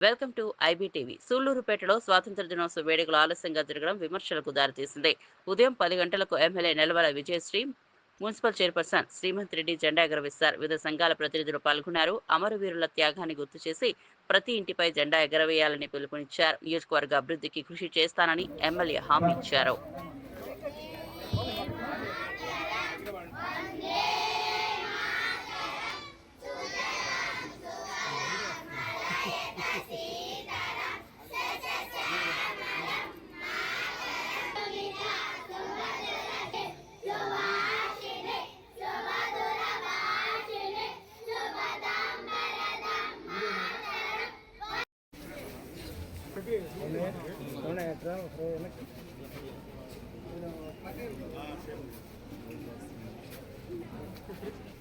Welcome to IBTV. సూళ్ళూరుపేటలో స్వాతంత్ర దినోత్సవ వేడుకలు ఆలస్యంగా జరగడం విమర్శలకు దారితీసింది. ఉదయం పది గంటలకు MLA Nelavala Vijayasri municipal chairperson Srimanth Reddy జెండా ఎగరవేశారు. వివిధ సంఘాల ప్రతినిధులు పాల్గొన్నారు. అమరవీరుల త్యాగాన్ని గుర్తు చేసి ప్రతి ఇంటిపై జెండా ఎగరవేయాలని పిలుపునిచ్చారు. నియోజకవర్గ అభివృద్ధికి కృషి చేస్తానని ఎమ్మెల్యే హామీ ఇచ్చారు. Thank you.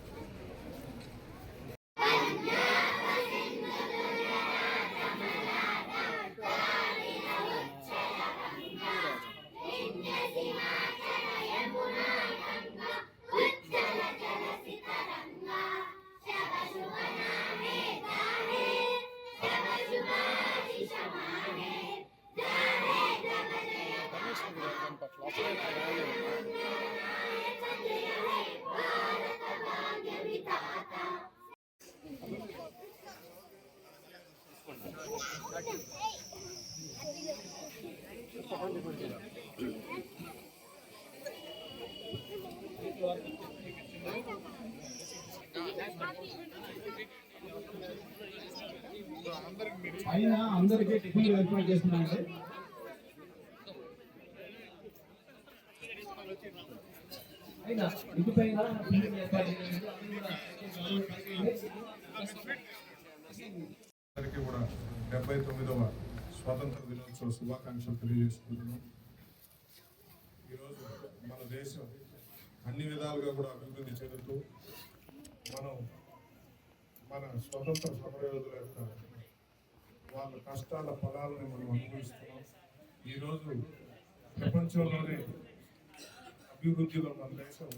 అయినా అందరికీ టిఫిన్లు ఏర్పాటు చేస్తున్నామండి అయినా ఇంటి పైన టిఫిన్లు ఏర్పాటు చేయండి. అందరికీ కూడా డెబ్బై తొమ్మిదవ స్వాతంత్ర దినోత్సవ శుభాకాంక్షలు తెలియజేసుకుంటున్నాం. ఈరోజు మన దేశం అన్ని విధాలుగా కూడా అభివృద్ధి చెందుతూ మనం మన స్వతంత్ర సమరయోధుల యొక్క వాళ్ళ కష్టాల ఫలాలను మనం అనుభవిస్తున్నాం. ఈరోజు ప్రపంచంలోనే అభివృద్ధిలో మన దేశం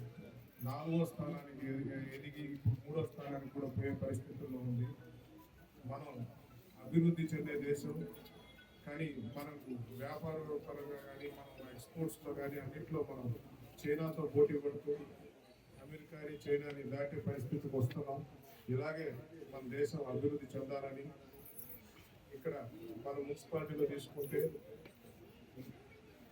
నాలుగో స్థానానికి ఎదిగి- ఇప్పుడు మూడో స్థానానికి కూడా పోయే పరిస్థితుల్లో ఉంది. మనం అభివృద్ధి చెందే దేశం కానీ మనకు వ్యాపార పరంగా కానీ మనం ఎక్స్పోర్ట్స్లో కానీ అన్నింటిలో మనం చైనాతో పోటీ పడుతూ అమెరికాని చైనాని దాటి పరిస్థితికి వస్తున్నాం. ఇలాగే మన దేశం అభివృద్ధి చెందాలని ఇక్కడ మన మున్సిపాలిటీలో తీసుకుంటే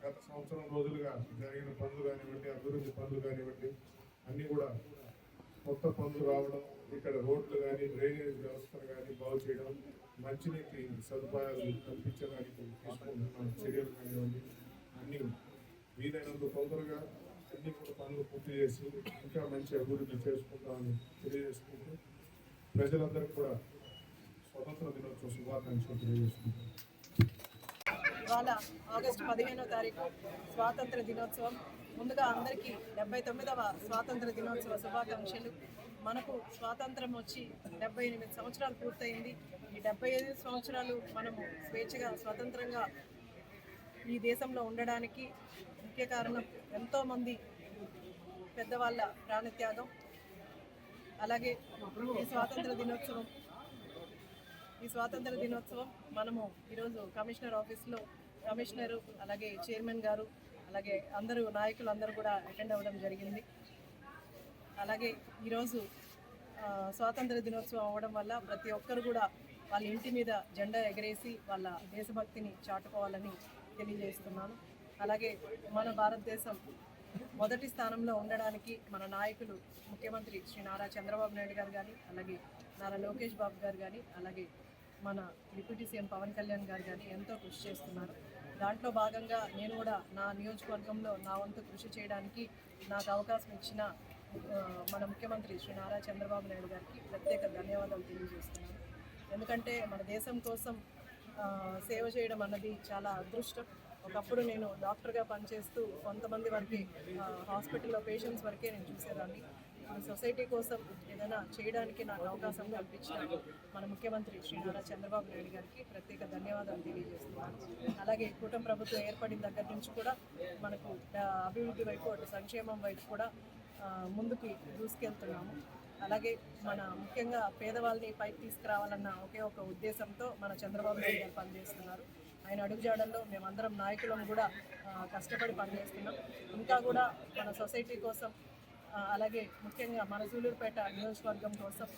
గత సంవత్సరం రోజులుగా జరిగిన పనులు కానివ్వండి అభివృద్ధి పనులు కానివ్వండి అన్నీ కూడా కొత్త పనులు రావడం ఇక్కడ రోడ్లు కానీ డ్రైనేజ్ వ్యవస్థను కానీ బాగు చేయడం మంచినీటి సదుపాయాలు కల్పించడానికి తీసుకుంటున్న చర్యలు కానివ్వండి అన్నీ వీలైనంత తొందరగా అన్ని కూడా పనులు పూర్తి చేసి ఇంకా మంచి అభివృద్ధి చేసుకుంటామని తెలియజేసుకుంటూ ప్రజలందరికీ కూడా స్వతంత్ర దినోత్సవ శుభాకాంక్షలు తెలియజేసుకుంటాం ఇవాళ ఆగస్టు పదిహేనో తారీఖు స్వాతంత్ర దినోత్సవం. ముందుగా అందరికీ డెబ్బై తొమ్మిదవ స్వాతంత్ర దినోత్సవ శుభాకాంక్షలు. మనకు స్వాతంత్రం వచ్చి డెబ్బై ఎనిమిది సంవత్సరాలు పూర్తయింది. ఈ డెబ్బై ఐదు సంవత్సరాలు మనము స్వేచ్ఛగా స్వతంత్రంగా ఈ దేశంలో ఉండడానికి ముఖ్య కారణం ఎంతోమంది పెద్దవాళ్ళ ప్రాణత్యాగం. అలాగే ఈ స్వాతంత్ర దినోత్సవం ఈ స్వాతంత్ర దినోత్సవం మనము ఈరోజు కమిషనర్ ఆఫీస్లో కమిషనరు అలాగే చైర్మన్ గారు అలాగే అందరూ నాయకులు అందరూ కూడా అటెండ్ అవ్వడం జరిగింది. అలాగే ఈరోజు స్వాతంత్ర దినోత్సవం అవ్వడం వల్ల ప్రతి ఒక్కరు కూడా వాళ్ళ ఇంటి మీద జెండా ఎగరేసి వాళ్ళ దేశభక్తిని చాటుకోవాలని తెలియజేస్తున్నాను. అలాగే మన భారతదేశం మొదటి స్థానంలో ఉండడానికి మన నాయకులు ముఖ్యమంత్రి శ్రీ నారా చంద్రబాబు నాయుడు గారు కానీ అలాగే నారా లోకేష్ బాబు గారు కానీ అలాగే మన డిప్యూటీ సీఎం పవన్ కళ్యాణ్ గారు కానీ ఎంతో కృషి చేస్తున్నారు. దాంట్లో భాగంగా నేను కూడా నా నియోజకవర్గంలో నా వంతు కృషి చేయడానికి నాకు అవకాశం ఇచ్చిన మన ముఖ్యమంత్రి శ్రీ నారా చంద్రబాబు నాయుడు గారికి ప్రత్యేక ధన్యవాదాలు తెలియజేస్తున్నాను. ఎందుకంటే మన దేశం కోసం సేవ చేయడం అన్నది చాలా అదృష్టం. ఒకప్పుడు నేను డాక్టర్గా పనిచేస్తూ కొంతమంది వరకే హాస్పిటల్లో పేషెంట్స్ వరకే నేను చూసేదాన్ని. మన సొసైటీ కోసం ఏదైనా చేయడానికి నాకు అవకాశం కల్పించిన మన ముఖ్యమంత్రి శ్రీ నారా చంద్రబాబు నాయుడు గారికి ప్రత్యేక ధన్యవాదాలు తెలియజేస్తున్నాను. అలాగే కూటమి ప్రభుత్వం ఏర్పడిన దగ్గర నుంచి కూడా మనకు అభివృద్ధి వైపు అటు సంక్షేమం వైపు కూడా ముందుకి దూసుకెళ్తున్నాము. అలాగే మన ముఖ్యంగా పేదవాళ్ళని పైకి తీసుకురావాలన్న ఒకే ఒక ఉద్దేశంతో మన చంద్రబాబు నాయుడు గారు పనిచేస్తున్నారు. ఆయన అడుగుజాడల్లో మేమందరం నాయకులం కూడా కష్టపడి పనిచేస్తున్నాం. ఇంకా కూడా మన సొసైటీ కోసం అలాగే ముఖ్యంగా మన సూలూరుపేట నియోజకవర్గం కోసం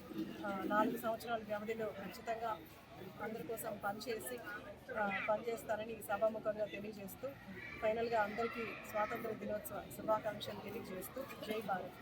నాలుగు సంవత్సరాల వ్యవధిలో ఖచ్చితంగా అందరి కోసం పనిచేసి పనిచేస్తారని పనిచేస్తానని సభాముఖంగా తెలియజేస్తూ ఫైనల్గా అందరికీ స్వాతంత్ర దినోత్సవ శుభాకాంక్షలు తెలియజేస్తూ జై భారత్.